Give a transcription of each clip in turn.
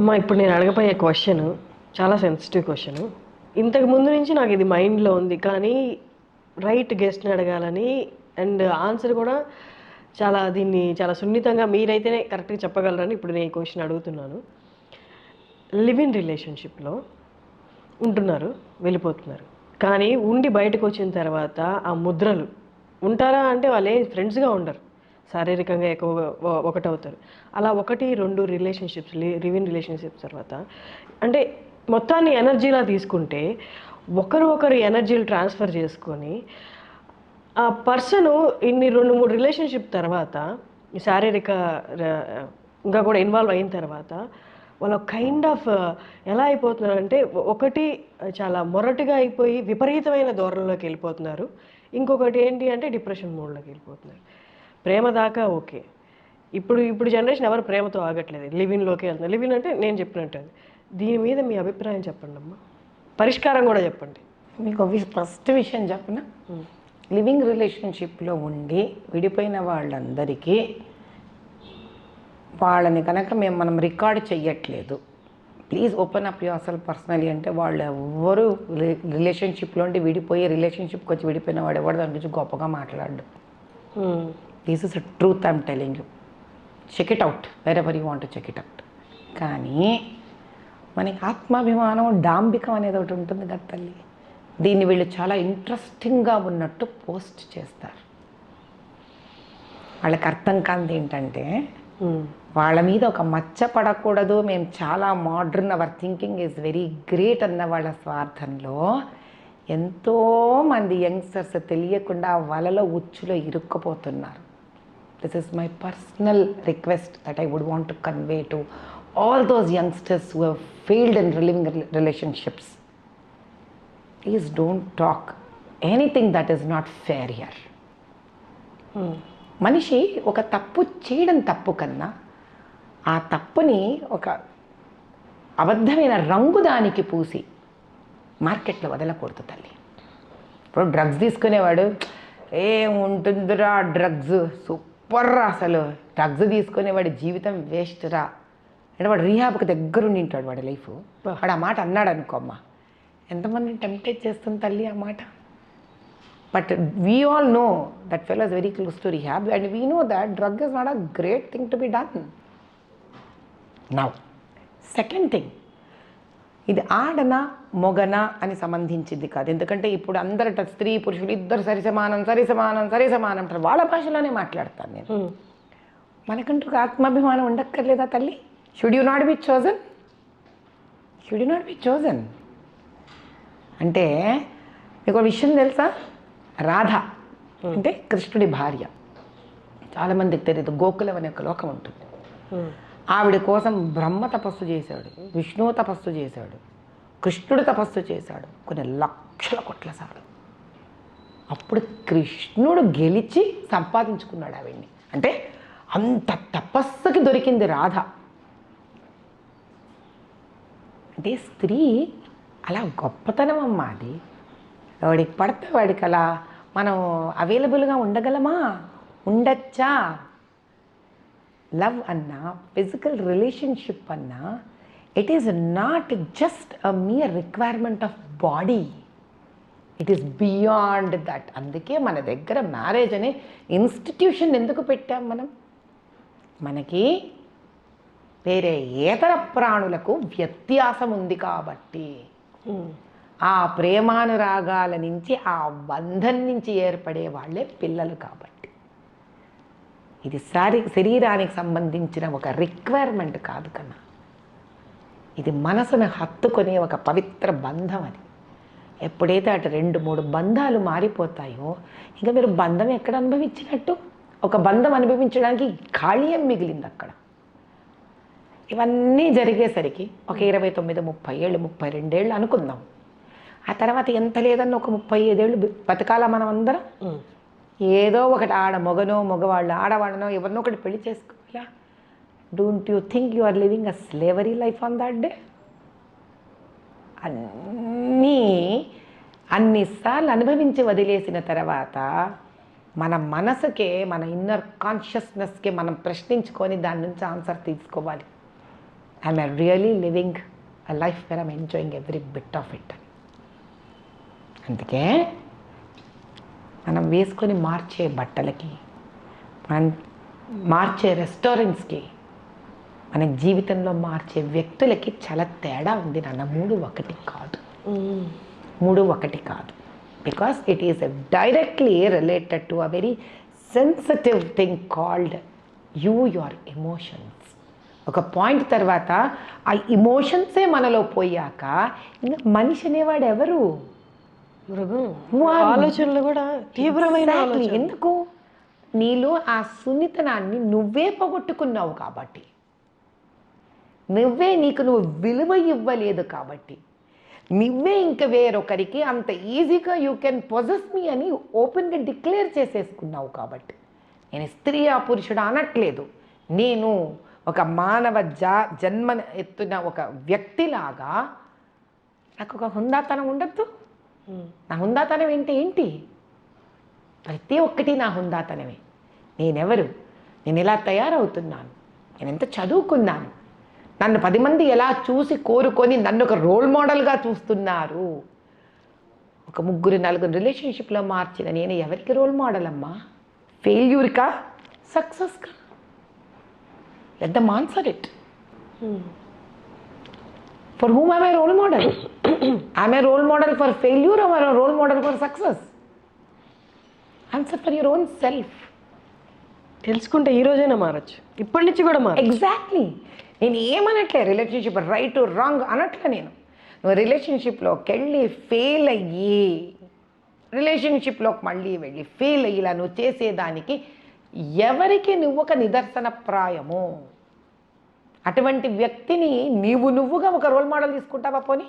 అమ్మ ఇప్పుడు నేను అడగబోయే క్వశ్చన్ చాలా సెన్సిటివ్ క్వశ్చన్ ఇంతకు ముందు నుంచి నాకు ఇది మైండ్లో ఉంది కానీ రైట్ గెస్ట్ని అడగాలని అండ్ ఆన్సర్ కూడా చాలా దీన్ని చాలా సున్నితంగా మీరైతేనే కరెక్ట్గా చెప్పగలరని ఇప్పుడు నేను ఈ క్వశ్చన్ అడుగుతున్నాను. లివ్ ఇన్ రిలేషన్షిప్లో ఉంటున్నారు వెళ్ళిపోతున్నారు. కానీ ఉండి బయటకు వచ్చిన తర్వాత ఆ ముద్రలు ఉంటారా అంటే వాళ్ళు ఫ్రెండ్స్గా ఉండరు. శారీరకంగా ఎక్కువగా ఒకటవుతారు. అలా ఒకటి రెండు రిలేషన్షిప్స్ లివ్ ఇన్ రిలేషన్షిప్స్ తర్వాత అంటే మొత్తాన్ని ఎనర్జీలా తీసుకుంటే ఒకరు ఒకరు ఎనర్జీలు ట్రాన్స్ఫర్ చేసుకొని ఆ పర్సన్ ఇన్ని రెండు మూడు రిలేషన్షిప్ తర్వాత శారీరక ఇంకా కూడా ఇన్వాల్వ్ అయిన తర్వాత వాళ్ళ కైండ్ ఆఫ్ ఎలా అయిపోతున్నారంటే ఒకటి చాలా మొరటుగా అయిపోయి విపరీతమైన ధోరణిలోకి వెళ్ళిపోతున్నారు. ఇంకొకటి ఏంటి అంటే డిప్రెషన్ మోడ్లోకి వెళ్ళిపోతున్నారు. ప్రేమ దాకా ఓకే. ఇప్పుడు ఇప్పుడు జనరేషన్ ఎవరు ప్రేమతో ఆగట్లేదు. లివిన్లోకి వెళ్తున్నారు లివిన్ అంటే నేను చెప్పినట్టు అది. దీని మీద మీ అభిప్రాయం చెప్పండి అమ్మా. పరిష్కారం కూడా చెప్పండి. మీకు ఫస్ట్ విషయం చెప్పన. లివింగ్ రిలేషన్షిప్లో ఉండి విడిపోయిన వాళ్ళందరికీ వాళ్ళని కనుక మేము మనం రికార్డ్ చెయ్యట్లేదు. ప్లీజ్ ఓపెన్ అప్ యువర్ అసలు పర్సనలీ అంటే వాళ్ళు ఎవరు రిలేషన్షిప్లో ఉండి విడిపోయి రిలేషన్షిప్కి వచ్చి విడిపోయిన వాడు ఎవరు? దాని గురించి గొప్పగా మాట్లాడు. This is a truth I'm telling you check it out wherever you want check it out కానీ మనకి ఆత్మాభిమానం డాంబికం అనేది ఒకటి ఉంటుంది కదా తల్లి. దీన్ని వీళ్ళు చాలా ఇంట్రెస్టింగ్గా ఉన్నట్టు పోస్ట్ చేస్తారు. వాళ్ళకి అర్థం కానిది ఏంటంటే. వాళ్ళ మీద ఒక మచ్చ పడకూడదు మేము చాలా modern our thinking is very great అన్న వాళ్ళ స్వార్థంలో ఎంతోమంది యంగ్స్టర్స్ తెలియకుండా వలలో ఉచ్చులో ఇరుక్కుపోతున్నారు. This is my personal request that I would want to convey to all those youngsters who failed in living relationships please don't talk anything that is not fair year మనిషి ఒక తప్పు చేయడం తప్పు కన్నా ఆ తప్పుని ఒక అబద్ధమైన రంగు దానికి పూసి మార్కెట్లో వదలకూడదు తల్లి. ఇప్పుడు డ్రగ్స్ తీసుకునేవాడు ఏం ఉంటుందిరా డ్రగ్స్ సూపర్ రా అసలు? డ్రగ్స్ తీసుకునేవాడి జీవితం వేస్ట్ రా. అంటే వాడు రీహాబ్కి దగ్గరుండి ఉంటాడు వాడి లైఫ్. వాడు ఆ మాట అన్నాడు అనుకోమ్మా ఎంతమంది టెంప్టేట్ చేస్తుంది తల్లి ఆ మాట? But we all know that fell is very close to rehab and we know that drug is not a great thing to be done now second thing ఇది ఆడన మొగన అని సంబంధించింది కాదు. ఎందుకంటే ఇప్పుడు అందరట స్త్రీ పురుషులు ఇద్దరు సరి సమానం సరి సమానం సరి సమానం అంటారు. వాళ్ళ భాషలోనే మాట్లాడతాను నేను. మనకంటూ ఆత్మాభిమానం ఉండక్కర్లేదా తల్లి? Should you not be chosen should you not be chosen అంటే మీకు ఒక విషయం తెలుసా? రాధ అంటే కృష్ణుడి భార్య. చాలామందికి తెలియదు గోకులం అనే ఒక లోకం ఉంటుంది. ఆవిడ కోసం బ్రహ్మ తపస్సు చేశాడు విష్ణువు తపస్సు చేశాడు కృష్ణుడు తపస్సు చేశాడు కొన్ని లక్షల కొట్ల సార్లు. అప్పుడు కృష్ణుడు గెలిచి సంపాదించుకున్నాడు ఆవిడ్ని. అంటే అంత తపస్సుకి దొరికింది రాధ. అంటే స్త్రీ అలా గొప్పతనం అమ్మా అది. వాడికి పడితే వాడికి అలా మనం అవైలబుల్గా ఉండగలమా? ఉండొచ్చా? లవ్ అన్నా ఫిజికల్ రిలేషన్షిప్ అన్నా it is not just a mere requirement of body it is beyond that అందుకే మన దగ్గర మ్యారేజ్ అనే ఇన్స్టిట్యూషన్ ఎందుకు పెట్టాం మనం? మనకి వేరే ఏతర ప్రాణులకు వ్యత్యాసం ఉంది కాబట్టి. Hmm. ఆ ప్రేమానురాగాల నుంచి ఆ బంధం నుంచి ఏర్పడే వాళ్ళే పిల్లలు కాబట్టి. ఇది శారీ శరీరానికి సంబంధించిన ఒక రిక్వైర్మెంట్ కాదు కన్నా. ఇది మనసును హత్తుకునే ఒక పవిత్ర బంధం అది. ఎప్పుడైతే అటు రెండు మూడు బంధాలు మారిపోతాయో ఇంకా మీరు బంధం ఎక్కడ అనుభవించినట్టు? ఒక బంధం అనుభవించడానికి ఖాళీయం మిగిలింది అక్కడ. ఇవన్నీ జరిగేసరికి ఒక ఇరవై తొమ్మిది ముప్పై ఏళ్ళు ముప్పై రెండేళ్ళు అనుకుందాం. ఆ తర్వాత ఎంత లేదన్న ఒక ముప్పై ఐదేళ్ళు బ- బతకాలా మనం అందరం? ఏదో ఒకటి ఆడ మొగనో మగవాళ్ళు ఆడవాళ్ళనో ఎవరినో ఒకటి పెళ్ళి చేసుకోవాలా? Don't you think you are living a slavery life on that day అన్నీ అన్నిసార్లు అనుభవించి వదిలేసిన తర్వాత మన మనసుకే మన ఇన్నర్ కాన్షియస్నెస్కే మనం ప్రశ్నించుకొని దాని నుంచి ఆన్సర్ తీసుకోవాలి. I'm really living a life where I'm enjoying every bit of it అందుకే మనం వేసుకొని మార్చే బట్టలకి మనం మార్చే రెస్టారెంట్స్కి మన జీవితంలో మార్చే వ్యక్తులకి చాలా తేడా ఉంది నాన్న. మూడు ఒకటి కాదు. మూడు ఒకటి కాదు. Because it is directly related to a very sensitive thing called you your emotions ఒక పాయింట్ తర్వాత ఆ ఇమోషన్సే మనలో పోయాక ఇంకా మనిషి అనేవాడు ఎవరు. ఆలోచనలు కూడా తీవ్రమైన ఎందుకు? నీలో ఆ సున్నితనాన్ని నువ్వే పోగొట్టుకున్నావు కాబట్టి. నువ్వే నీకు నువ్వు విలువ ఇవ్వలేదు కాబట్టి. నువ్వే ఇంక వేరొకరికి అంత ఈజీగా యూ కెన్ పొజెస్ మీ అని ఓపెన్గా డిక్లేర్ చేసేసుకున్నావు కాబట్టి. నేను స్త్రీ ఆ పురుషుడు అనట్లేదు. నేను ఒక మానవ జా జన్మ ఎత్తున ఒక వ్యక్తిలాగా నాకు ఒక హుందాతనం ఉండద్దు. నా హుందాతనం ఏంటి? ఏంటి? ప్రతి ఒక్కటి నా హుందాతనమే. నేనెవరు? నేను ఎలా తయారవుతున్నాను? నేను ఎంత చదువుకున్నాను? నన్ను పది మంది ఎలా చూసి కోరుకొని నన్ను ఒక రోల్ మోడల్గా చూస్తున్నారు? ఒక ముగ్గురు నలుగురు రిలేషన్షిప్లో మార్చిన నేను ఎవరికి రోల్ మోడల్ అమ్మా? ఫెయిల్యూర్కా సక్సెస్కా let the answer it for whom am I role model? am I role model for failure or am I a role model for success? Answer for your own self. తెలుసుకుంటే ఈ రోజైనా మారచ్చు ఇప్పటి నుంచి కూడా మారచ్చు ఎగ్జాక్ట్లీ నేను ఏమనట్లే రిలేషన్షిప్ రైట్ రాంగ్ అనట్లే నేను నువ్వు రిలేషన్షిప్లోకి వెళ్ళి ఫెయిల్ అయ్యి రిలేషన్షిప్లోకి మళ్ళీ వెళ్ళి ఫెయిల్ అయ్యి ఇలా నువ్వు చేసేదానికి ఎవరికి నువ్వు ఒక నిదర్శన ప్రాయము అటువంటి వ్యక్తిని నీవు నువ్వుగా ఒక రోల్ మోడల్ తీసుకుంటావా పోనీ?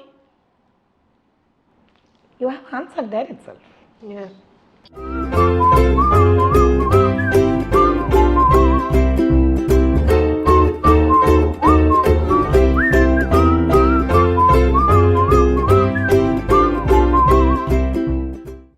You have answer there itself